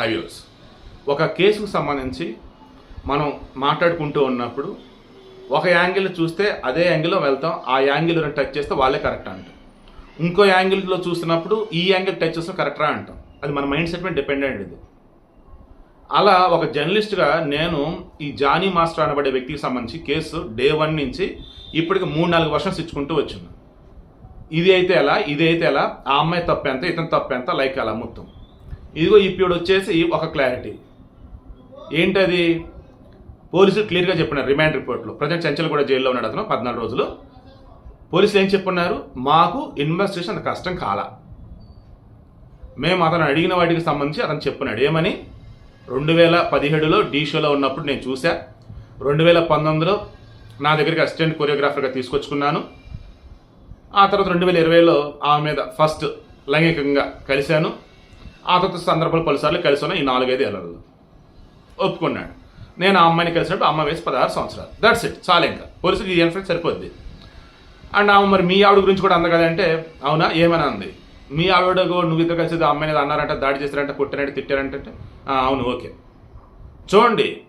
Highways. ఒక కేసుకు సంబంధించి మనం మాట్లాడుకుంటూ ఉన్నప్పుడు ఒక యాంగిల్ చూస్తే అదే యాంగిల్లో వెళ్తాం ఆ యాంగిల్ టచ్ చేస్తే వాళ్ళే కరెక్ట్ అంటాం. ఇంకో యాంగిల్లో చూస్తున్నప్పుడు ఈ యాంగిల్ టచ్ చేస్తే కరెక్టరా అంటాం. అది మన మైండ్ సెట్ మీద డిపెండెంట్ ఇది అలా ఒక జర్నలిస్ట్గా నేను ఈ జానీ మాస్టర్ అనబడే వ్యక్తికి సంబంధించి కేసు డే వన్ నుంచి ఇప్పటికి మూడు నాలుగు వర్షన్స్ ఇచ్చుకుంటూ వచ్చింది. ఇది అయితే ఎలా ఇది అయితే ఎలా ఆ అమ్మాయి తప్పేంత ఇతను తప్పు లైక్ అలా మొత్తం. ఇదిగో ఇప్పుడు వచ్చేసి ఒక క్లారిటీ ఏంటది? పోలీసులు క్లియర్గా చెప్పినారు రిమాండ్ రిపోర్ట్లో ప్రజెంట్ చెంచల్ కూడా జైల్లో ఉన్నాడు అతను పద్నాలుగు రోజులు. పోలీసులు ఏం చెప్పున్నారు? మాకు ఇన్వెస్టిగేషన్ అంత కష్టం కాల. మేము అతను అడిగిన వాటికి సంబంధించి అతను చెప్పున్నాడు ఏమని? రెండు వేల పదిహేడులో డీ షోలో ఉన్నప్పుడు నేను చూశా. రెండు వేల పంతొమ్మిదిలో నా దగ్గరికి అసిస్టెంట్ కొరియోగ్రాఫర్గా తీసుకొచ్చుకున్నాను. ఆ తర్వాత రెండు వేల ఇరవైలో ఆమె మీద ఫస్ట్ లైంగికంగా కలిశాను. ఆ తర్వాత సందర్భాలు పలుసార్లు కలిసాను ఈ నాలుగైదు ఏళ్ళలో ఒప్పుకున్నాడు. నేను ఆ అమ్మాయిని కలిసినప్పుడు అమ్మ వయసు పదహారు సంవత్సరాలు. దట్స్ ఇట్ చాలు ఇంకా. పోలీసులు ఈ ఇన్ఫరెన్స్ సరిపోద్ది. అండ్ ఆమె మరి మీ ఆవిడ గురించి కూడా అంద కదంటే అవునా? ఏమైనా అంది? మీ ఆవిడ నువ్వు ఇద్దరు కలిసి ఆ అమ్మాయిని అన్నారంటే దాడి చేశారంటే కొట్టారంటే తిట్టారంటే అవును ఓకే. చూడండి.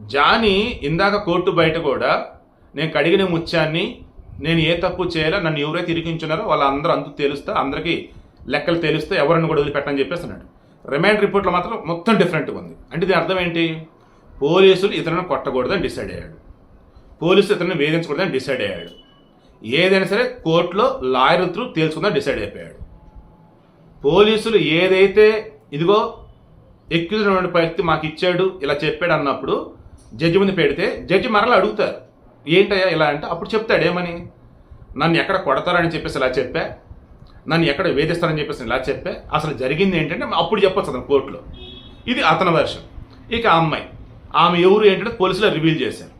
జానీ ఇందాక కోర్టు బయట కూడా నేను కడిగిన ముత్యాన్ని నేను ఏ తప్పు చేయాలో నన్ను ఎవరైతే ఇరికించున్నారో వాళ్ళందరూ అందుకు తెలుస్తా అందరికీ లెక్కలు తెలిస్తే ఎవరిని కూడా వదిలిపెట్టని చెప్పేసి అన్నాడు రిమైండ్ రిపోర్ట్లో మాత్రం మొత్తం డిఫరెంట్గా ఉంది. అంటే దీని అర్థం ఏంటి? పోలీసులు ఇతరులను కొట్టకూడదని డిసైడ్ అయ్యాడు. పోలీసులు ఇతరులను వేధించకూడదని డిసైడ్ అయ్యాడు. ఏదైనా సరే కోర్టులో లాయర్ త్రూ తేల్చుకుందని డిసైడ్ అయిపోయాడు. పోలీసులు ఏదైతే ఇదిగో ఎక్కిన పరిస్థితి మాకు ఇచ్చాడు ఇలా చెప్పాడు అన్నప్పుడు జడ్జి ముందు పెడితే జడ్జి మరలా అడుగుతారు. ఏంటయ్యా ఇలా అంటే అప్పుడు చెప్తాడు ఏమని? నన్ను ఎక్కడ కొడతారని చెప్పేసి ఇలా చెప్పా. నన్ను ఎక్కడ వేధిస్తారని చెప్పేసి ఇలా చెప్పే అసలు జరిగింది ఏంటంటే అప్పుడు చెప్పొచ్చు అతను కోర్టులో. ఇది అతని వర్షం ఇక ఆ అమ్మాయి. ఆమె ఎవరు ఏంటంటే పోలీసులు రివీల్ చేశారు.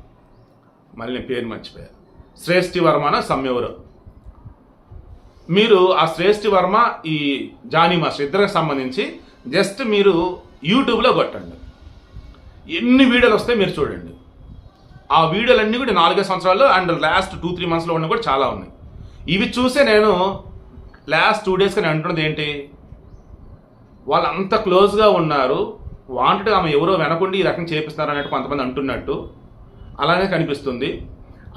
మళ్ళీ నేను పేరు మర్చిపోయారు శ్రేష్ఠి వర్మ సమ్మెవరు మీరు ఆ శ్రేష్ఠి వర్మ ఈ జానీ మాస్టర్ ఇద్దరికి సంబంధించి జస్ట్ మీరు యూట్యూబ్లో కొట్టండి. ఎన్ని వీడియోలు వస్తాయి మీరు చూడండి. ఆ వీడియోలన్నీ కూడా నాలుగైదు సంవత్సరాలు అండ్ లాస్ట్ టూ త్రీ మంత్స్లో ఉన్న కూడా చాలా ఉన్నాయి. ఇవి చూసే నేను లాస్ట్ టూ డేస్గా నేను అంటున్నది ఏంటి? వాళ్ళు అంత క్లోజ్గా ఉన్నారు. వాంటెడ్ ఆమె ఎవరో వెనకుండి ఈ రకం చేపిస్తున్నారు అన్నట్టు కొంతమంది అంటున్నట్టు. అలానే కనిపిస్తుంది.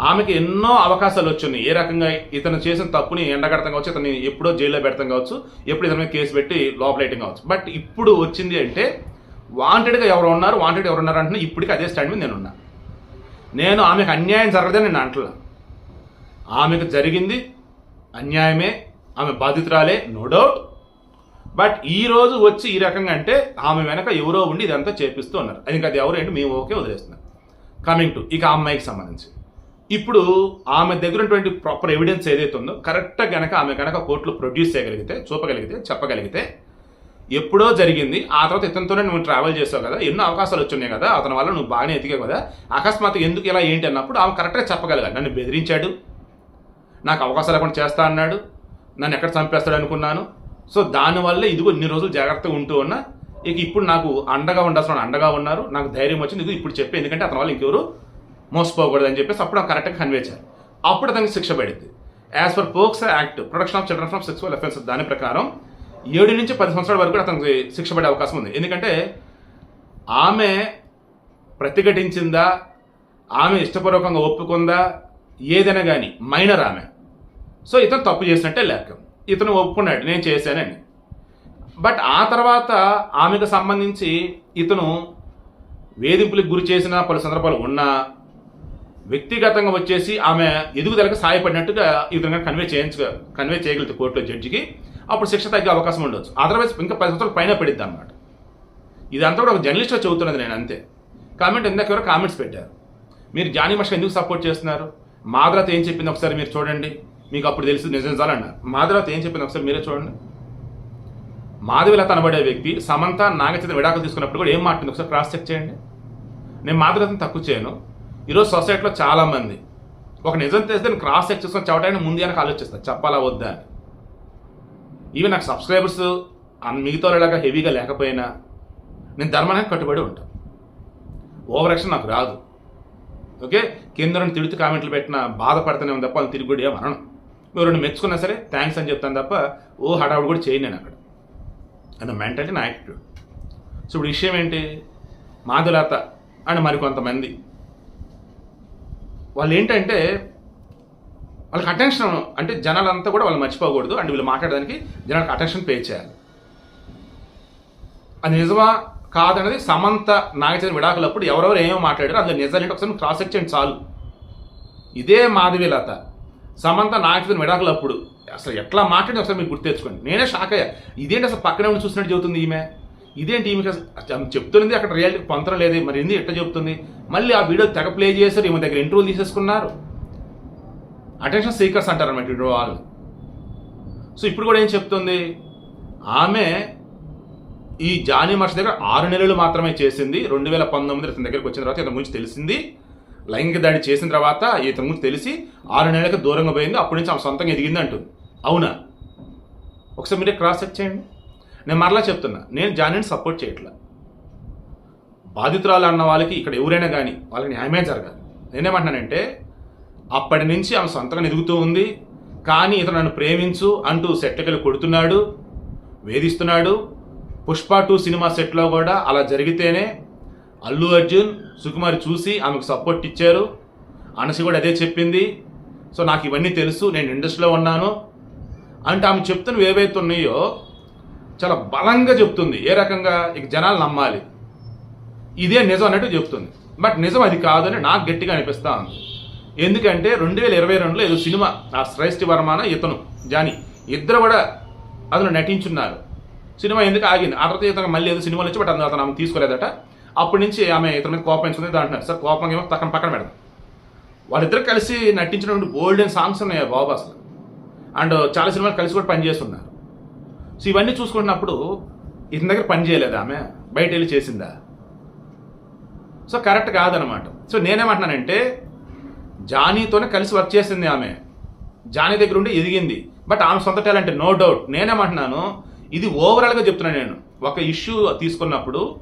ఆమెకి ఎన్నో అవకాశాలు వచ్చున్నాయి ఏ రకంగా ఇతను చేసిన తప్పుని ఎండగడతాం కావచ్చు ఇతన్ని ఎప్పుడో జైల్లో పెడతాం కావచ్చు ఎప్పుడు ఇతని మీద కేసు పెట్టి లోపలేయటం కావచ్చు. బట్ ఇప్పుడు వచ్చింది అంటే వాంటెడ్గా ఎవరు ఉన్నారు వాంటెడ్ ఎవరు ఉన్నారు అంటే ఇప్పటికీ అదే స్టాండ్ మీద నేనున్నా. నేను ఆమెకు అన్యాయం జరగదని నేను అంటలా. ఆమెకు జరిగింది అన్యాయమే. ఆమె బాధితురాలే నో డౌట్ బట్ ఈ రోజు వచ్చి ఈ రకంగా అంటే ఆమె వెనక ఎవరో ఉండి ఇదంతా చేపిస్తూ ఉన్నారు. అది ఇంకా అది ఎవరు ఏంటి? మేము ఓకే వదిలేస్తున్నాం. కమింగ్ టు ఇక అమ్మాయికి సంబంధించి. ఇప్పుడు ఆమె దగ్గర ఉన్నటువంటి ప్రాపర్ ఎవిడెన్స్ ఏదైతే ఉందో కరెక్ట్గా గనక ఆమె కనుక కోర్టులో ప్రొడ్యూస్ చేయగలిగితే చూపగలిగితే చెప్పగలిగితే ఎప్పుడో జరిగింది. ఆ తర్వాత ఇతనితోనే నువ్వు ట్రావెల్ చేసావు కదా ఎన్నో అవకాశాలు వచ్చున్నాయి కదా అతని వల్ల నువ్వు బాగానే ఎదిగావు కదా అకస్మాత్తుగా ఎందుకు ఇలా ఏంటి అన్నప్పుడు ఆమె కరెక్ట్గా చెప్పగలగాలి. నన్ను బెదిరించాడు. నాకు అవకాశాలు లేకుండా చేస్తా అన్నాడు. నన్ను ఎక్కడ చంపేస్తాడు అనుకున్నాను సో దానివల్ల ఇదిగో ఇన్ని రోజులు జాగ్రత్తగా ఉంటూ ఉన్నా. ఇక ఇప్పుడు నాకు అండగా ఉండాల్సిన అండగా ఉన్నారు. నాకు ధైర్యం వచ్చింది. ఇది ఇప్పుడు చెప్పే ఎందుకంటే అతని వాళ్ళు ఇంకెవరు మోసపోకూడదు అని చెప్పేసి అప్పుడు కరెక్ట్గా కన్వేచారు అప్పుడు అతనికి శిక్ష పడింది. As per POCSO act protection of children from sexual offence దాని ప్రకారం ఏడు నుంచి పది సంవత్సరాల వరకు కూడా అతనికి శిక్ష పడే అవకాశం ఉంది. ఎందుకంటే ఆమె ప్రతిఘటించిందా? ఆమె ఇష్టపూర్వకంగా ఒప్పుకుందా? ఏదైనా కానీ మైనర్ ఆమె. సో ఇతను తప్పు చేసినట్టే లెక్క. ఇతను ఒప్పుకున్నాడు నేను చేశానని. బట్ ఆ తర్వాత ఆమెకు సంబంధించి ఇతను వేధింపులకు గురి చేసిన పలు సందర్భాలు ఉన్నా వ్యక్తిగతంగా వచ్చేసి ఆమె ఎదుగుదలకు సహాయపడినట్టుగా ఇతను కన్వే చేయించ కన్వే చేయగలుగుతుంది కోర్టులో జడ్జికి అప్పుడు శిక్ష తగ్గే అవకాశం ఉండొచ్చు. అదర్వైజ్ ఇంకా పది సంవత్సరాల పైన పడిద్ది అనమాట ఇదంతా కూడా ఒక జర్నలిస్ట్గా చెబుతున్నది నేను అంతే. కామెంట్ ఇందాక ఎవరో కామెంట్స్ పెట్టారు. మీరు జానీ మష్క ఎందుకు సపోర్ట్ చేస్తున్నారు? మాధురత ఏం చెప్పింది ఒకసారి మీరు చూడండి. మీకు అప్పుడు తెలిసి నిజం నిజాలన్నారు మాధవలత ఏం చెప్పింది ఒకసారి మీరే చూడండి. మాధవిలత అనబడే వ్యక్తి సమంత నాగచంద్ర విడాకులు తీసుకున్నప్పుడు కూడా ఏం మాట్లాడింది? ఒకసారి క్రాస్ చెక్ చేయండి. నేను మాధురతను తక్కువ చేయను. ఈరోజు సొసైటీలో చాలామంది ఒక నిజం తెలిస్తే నేను క్రాస్ చెక్ చేసుకుని చవటానికి ముందు వెనక ఆలోచిస్తాను చెప్పాలా వద్దా అని. ఈవెన్ నాకు సబ్స్క్రైబర్స్ మిగతా వాళ్ళగా హెవీగా లేకపోయినా నేను ధర్మానికి కట్టుబడి ఉంటాను ఓవర్ యాక్షన్ నాకు రాదు. ఓకే కింద రెండు తిడుతూ కామెంట్లు పెట్టిన బాధపడుతూనే ఉంది తప్ప తిరిగి కూడా ఏం మీరు రెండు మెచ్చుకున్నా సరే థ్యాంక్స్ అని చెప్తాను తప్ప ఓ హడావుడు కూడా చేయను నేను అక్కడ. అండ్ మెంటాలిటీ నా యాటిట్యూడ్. సో ఇప్పుడు విషయం ఏంటి? మాధులత అండ్ మరికొంతమంది వాళ్ళు ఏంటంటే వాళ్ళకి అటెన్షన్ అంటే జనాలంతా కూడా వాళ్ళు మర్చిపోకూడదు అండ్ వీళ్ళు మాట్లాడడానికి జనాలకు అటెన్షన్ పే చేయాలి. అది నిజమా కాదనేది సమంత నాగచంద్ర విడాకులప్పుడు ఎవరెవరు ఏమో మాట్లాడారు అందులో నిజాలు ఒకసారి క్రాస్ చెక్ చేయండి చాలు. ఇదే మాధవి లత సమంత నాగచంద్ర విడాకులప్పుడు అసలు ఎట్లా మాట్లాడి ఒకసారి మీరు గుర్తు తెచ్చుకోండి నేనే షాక్ అయ్యా. ఇదేంటి అసలు పక్కనే ఉండి చూసినట్టు చెబుతుంది ఈమె? ఇదేంటి ఈమె అసలు చెప్తున్నది అక్కడ రియాలిటీ పొంతరం లేదు. మరి ఎందుకు ఎట్లా చెబుతుంది? మళ్ళీ ఆ వీడియో తెగ ప్లే చేశారు. ఈమె దగ్గర ఇంటర్వ్యూలు తీసేసుకున్నారు. అటెన్షన్ సీకర్స్ అంటారు అన్నమాట ఇంటర్వ్యూ వాళ్ళు సో ఇప్పుడు కూడా ఏం చెప్తుంది? ఆమె ఈ జానీ మర్ష్ దగ్గర ఆరు నెలలు మాత్రమే చేసింది. రెండు వేల పంతొమ్మిది ఇతని దగ్గరికి వచ్చిన తర్వాత ఇంత గురించి తెలిసింది. లైంగిక దాడి చేసిన తర్వాత ఇతని గురించి తెలిసి ఆరు నెలలకు దూరంగా పోయింది. అప్పటి నుంచి ఆమె సొంతంగా ఎదిగింది అంటుంది. అవునా? ఒకసారి మీరే క్రాస్ చెక్ చేయండి. నేను మరలా చెప్తున్నా నేను జానీని సపోర్ట్ చేయట్లా. బాధితురాలు అన్న వాళ్ళకి ఇక్కడ ఎవరైనా కానీ వాళ్ళకి న్యాయమే జరగాలి. నేనేమంటున్నానంటే అప్పటి నుంచి ఆమె సొంతంగా ఎదుగుతూ ఉంది. కానీ ఇతను నన్ను ప్రేమించు అంటూ సెట్లకెళ్ళి కొడుతున్నాడు వేధిస్తున్నాడు. పుష్ప టూ సినిమా సెట్లో కూడా అలా జరిగితేనే అల్లు అర్జున్ సుకుమార్ చూసి ఆమెకు సపోర్ట్ ఇచ్చారు. అనసి కూడా అదే చెప్పింది. సో నాకు ఇవన్నీ తెలుసు నేను ఇండస్ట్రీలో ఉన్నాను. అంటే ఆమె చెప్తున్నవి ఏవైతే ఉన్నాయో చాలా బలంగా చెప్తుంది. ఏ రకంగా? ఇక జనాలు నమ్మాలి. ఇదే నిజం అన్నట్టు చెప్తుంది. బట్ నిజం అది కాదని నాకు గట్టిగా అనిపిస్తా ఉంది. ఎందుకంటే రెండు వేల ఇరవై రెండులో ఏదో సినిమా ఆ శ్రేష్ఠి వర్మాన ఇతను జాని ఇద్దరు కూడా అతను నటించున్నారు. సినిమా ఎందుకు ఆగింది? ఆ తర్వాత ఇతను మళ్ళీ ఏదో సినిమాలు వచ్చి బట్ అందులో అతను ఆమె తీసుకోలేదట. అప్పటి నుంచి ఆమె ఇతని మీద కోపం పెంచుకుంది అంటున్నారు. సార్ కోపం ఏమో పక్కన పక్కన పెడదాం. వాళ్ళిద్దరు కలిసి నటించినటువంటి గోల్డెన్ సాంగ్స్ ఉన్నాయి బాబు అసలు? అండ్ చాలా సినిమాలు కలిసి కూడా పనిచేస్తున్నారు. సో ఇవన్నీ చూసుకుంటున్నప్పుడు ఇతని దగ్గర పని చేయలేదా ఆమె? బయట వెళ్ళి చేసిందా? సో కరెక్ట్ కాదనమాట సో నేనేమంటున్నానంటే జానీతోనే కలిసి వర్క్ చేసింది ఆమె. జానీ దగ్గర ఉండి ఎదిగింది. బట్ ఆమె సొంత టాలెంట్ నో డౌట్ నేనేమంటున్నాను ఇది ఓవరాల్గా చెప్తున్నాను నేను. ఒక ఇష్యూ తీసుకున్నప్పుడు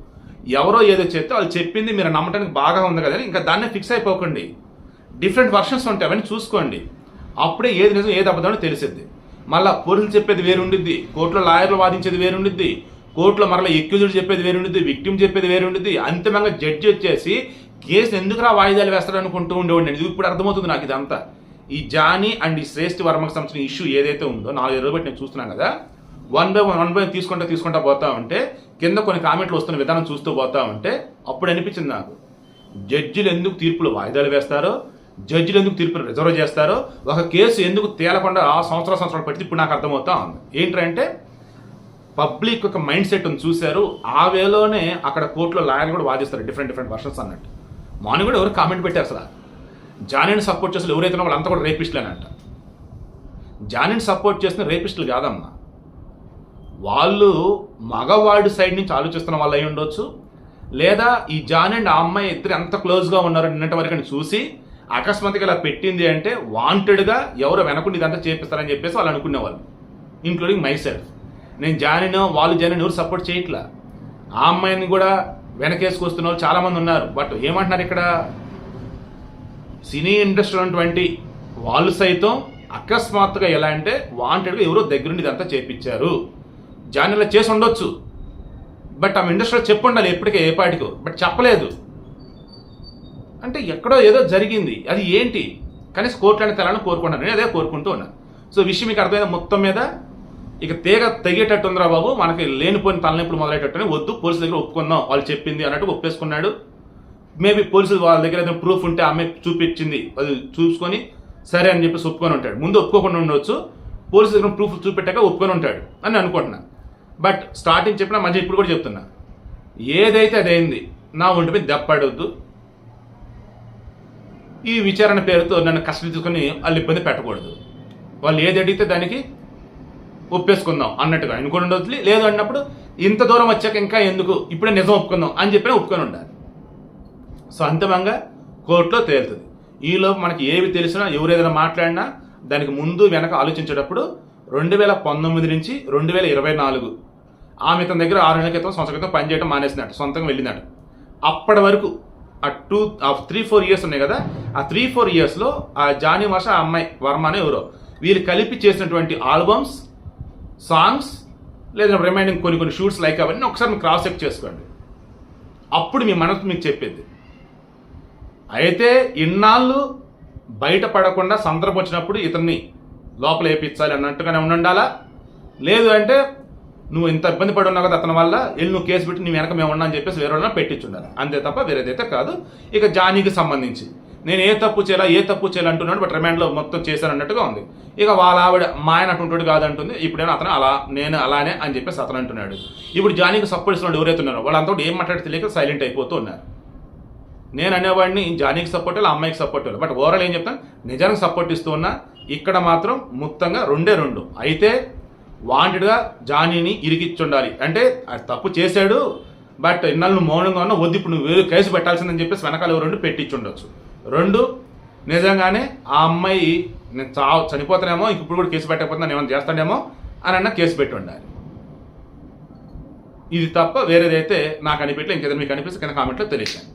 ఎవరో ఏదో చెప్తే వాళ్ళు చెప్పింది మీరు నమ్మటానికి బాగా ఉంది కదా ఇంకా దాన్నే ఫిక్స్ అయిపోకండి. డిఫరెంట్ వర్షన్స్ ఉంటాయి అవన్నీ చూసుకోండి. అప్పుడే ఏది నిజం ఏది అబద్ధం తెలిసిద్ది. మళ్ళీ పోలీసులు చెప్పేది వేరుండిద్ది కోర్టులో లాయర్లు వాదించేది వేరుండిద్ది కోర్టులో మరలా ఎక్యూజుడు చెప్పేది వేరుండిద్ది విక్టిమ్ చెప్పేది వేరుండిద్ది అంతిమంగా జడ్జి వచ్చేసి కేసు ఎందుకురా వాయిదాలు వేస్తాడు అనుకుంటూ ఉండేవాడిని ఇది ఇప్పుడు అర్థమవుతుంది నాకు ఇదంతా. ఈ జానీ అండ్ ఈ శ్రేష్ఠ వర్మకు సంబంధించిన ఇష్యూ ఏదైతే ఉందో నాలుగు రోజులు బట్టి నేను చూస్తున్నాను కదా one by one one by తీసుకుంటా తీసుకుంటా పోతా ఉంటే కింద కొన్ని కామెంట్లు వస్తున్న విధానం చూస్తూ పోతా ఉంటే అప్పుడు అనిపించింది నాకు. జడ్జిలు ఎందుకు తీర్పులు వాయిదాలు వేస్తారో జడ్జిలు ఎందుకు తీర్పులు రిజర్వ్ చేస్తారో ఒక కేసు ఎందుకు తేలకుండా ఆ సంవత్సరాల సంవత్సరాలు పట్టి ఇప్పుడు నాకు అర్థమవుతా ఉంది. ఏంటంటే పబ్లిక్ ఒక మైండ్ సెట్ ఉంది చూశారు ఆ వేలోనే అక్కడ కోర్టులో లాయర్లు కూడా వాదిస్తారు డిఫరెంట్ డిఫరెంట్ వర్షన్స్ అన్నట్టు. మార్నింగ్ కూడా ఎవరు కామెంట్ పెట్టారు అసలు? జానీని సపోర్ట్ చేసిన ఎవరైతే వాళ్ళంతా కూడా రేపిస్టులేనంట జానీని సపోర్ట్ చేసిన రేపిస్టులు కాదమ్మా. వాళ్ళు మగవాడి సైడ్ నుంచి ఆలోచిస్తున్న వాళ్ళు అయి ఉండొచ్చు. లేదా ఈ జాన్ అండ్ ఆ అమ్మాయి ఇద్దరు ఎంత క్లోజ్గా ఉన్నారో నిన్నటి వరకు చూసి అకస్మాత్తుగా ఇలా పెట్టింది అంటే వాంటెడ్గా ఎవరు వెనకుండి ఇదంతా చేపిస్తారని చెప్పేసి వాళ్ళు అనుకునేవాళ్ళు ఇంక్లూడింగ్ మై సెల్ఫ్ నేను జానినో వాళ్ళు జానిని ఎవరు సపోర్ట్ చేయట్లా? ఆ అమ్మాయిని కూడా వెనకేసుకొస్తున్న వాళ్ళు చాలామంది ఉన్నారు. బట్ ఏమంటున్నారు ఇక్కడ? సినీ ఇండస్ట్రీ ఉన్నటువంటి వాళ్ళు సైతం అకస్మాత్తుగా ఎలా అంటే వాంటెడ్గా ఎవరో దగ్గరుండి ఇదంతా చేపించారు జానీలో చేసి ఉండొచ్చు. బట్ ఆమె ఇండస్ట్రీలో చెప్పు ఉండాలి ఎప్పటికే ఏ పాటికో బట్ చెప్పలేదు. అంటే ఎక్కడో ఏదో జరిగింది. అది ఏంటి? కనీసం కోర్టులని తెలాలని కోరుకున్నాను. నేను అదే కోరుకుంటూ ఉన్నాను సో విషయం మీకు అర్థమైంది? మొత్తం మీద ఇక తీగ తెగేటట్టు ఉందిరా బాబు. మనకి లేనిపోయిన తలనొప్పులు మొదలయ్యేటట్టునే వద్దు. పోలీసుల దగ్గర ఒప్పుకుందాం. వాళ్ళు చెప్పింది అన్నట్టు ఒప్పేసుకున్నాడు. మేబీ పోలీసులు వాళ్ళ దగ్గర ఏదైనా ప్రూఫ్ ఉంటే ఆమె చూపించింది. అది చూసుకొని సరే అని చెప్పేసి ఒప్పుకొని ఉంటాడు. ముందు ఒప్పుకోకుండా ఉండవచ్చు పోలీసు దగ్గర ప్రూఫ్ చూపెట్టాక ఒప్పుకొని ఉంటాడు అని అనుకుంటున్నాను బట్ స్టార్టింగ్ చెప్పిన మంచి ఇప్పుడు కూడా చెప్తున్నా. ఏదైతే అదైంది నా ఒంటి మీద దెప్పడవద్దు ఈ విచారణ పేరుతో నన్ను కష్టం తీసుకొని వాళ్ళు ఇబ్బంది పెట్టకూడదు. వాళ్ళు ఏది అడిగితే దానికి ఒప్పేసుకుందాం అన్నట్టుగా. అనుకుని ఉండొద్దు లేదు అన్నప్పుడు ఇంత దూరం వచ్చాక ఇంకా ఎందుకు? ఇప్పుడే నిజం ఒప్పుకుందాం అని చెప్పినా ఒప్పుకొని ఉండాలి. సో అంతిమంగా కోర్టులో తేలుతుంది. ఈలోపు మనకి ఏవి తెలిసినా ఎవరు ఏదైనా మాట్లాడినా దానికి ముందు వెనక ఆలోచించేటప్పుడు రెండు వేల పంతొమ్మిది నుంచి రెండు వేల ఇరవై నాలుగు. ఆమె తన దగ్గర ఆరు నెలల క్రితం సంవత్సరం క్రితం పనిచేయడం మానేసినట్టు సొంతంగా వెళ్ళినాడు అప్పటి వరకు ఆ టూ ఆ త్రీ ఫోర్ ఇయర్స్ ఉన్నాయి కదా ఆ త్రీ ఫోర్ ఇయర్స్లో ఆ జానీ మాష ఆ అమ్మాయి వర్మ అనే ఎవరో వీళ్ళు కలిపి చేసినటువంటి ఆల్బమ్స్ సాంగ్స్ లేదా రిమైనింగ్ కొన్ని కొన్ని షూట్స్ లైక్ అవన్నీ ఒకసారి మీరు క్రాస్ చెక్ చేసుకోండి. అప్పుడు మీ మనసు మీకు చెప్పేది. అయితే ఇన్నాళ్ళు బయటపడకుండా సందర్భం వచ్చినప్పుడు ఇతన్ని లోపల వేయించాలి అన్నట్టుగానే ఉండాలా లేదు అంటే నువ్వు ఇంత ఇబ్బంది పడి ఉన్నావు కదా అతని వల్ల వెళ్ళి నువ్వు కేసు పెట్టి నీ వెనక మేము ఉన్నా అని చెప్పేసి వేరే వాళ్ళని పెట్టించుండాలి? అంతే తప్ప వేరేదైతే కాదు. ఇక జానీకి సంబంధించి. నేను ఏ తప్పు చేయాలా ఏ తప్పు చేయాలంటున్నాడు బట్ రిమాండ్లో మొత్తం చేశాను అన్నట్టుగా ఉంది. ఇక వాళ్ళ ఆవిడ మా ఆయన అటుంటాడు కాదంటుంది ఇప్పుడేమో అతను అలా నేను అలానే అని చెప్పేసి అతను అంటున్నాడు. ఇప్పుడు జానీకి సపోర్ట్ ఇస్తున్నాడు ఎవరైతే ఉన్నారో వాళ్ళంతా ఏం మాట్లాడి తెలియక సైలెంట్ అయిపోతూ ఉన్నారు. నేను అనేవాడిని జానీకి సపోర్ట్ ఆ అమ్మాయికి సపోర్ట్ బట్ ఓవరాల్ ఏం చెప్తాను? నిజానికి సపోర్ట్ ఇస్తూ ఉన్నా ఇక్కడ మాత్రం మొత్తంగా రెండే రెండు. అయితే వాంటెడ్గా జానీని ఇరికిచ్చుండాలి. అంటే అది తప్పు చేశాడు బట్ ఇన్నాళ్ళు మౌనంగా ఉన్న వద్దు ఇప్పుడు నువ్వు వేరు కేసు పెట్టాల్సిందని చెప్పేసి వెనకాల రెండు పెట్టించుండొచ్చు రెండు నిజంగానే ఆ అమ్మాయి నేను చా చనిపోతానేమో ఇప్పుడు కూడా కేసు పెట్టకపోతే నేను ఏమైనా చేస్తాడేమో అని అన్న కేసు పెట్టి ఉండాలి ఇది తప్ప వేరేదైతే నాకు అనిపెట్టి ఇంకేదైనా మీకు అనిపిస్తే కింద కామెంట్లో తెలియజేయండి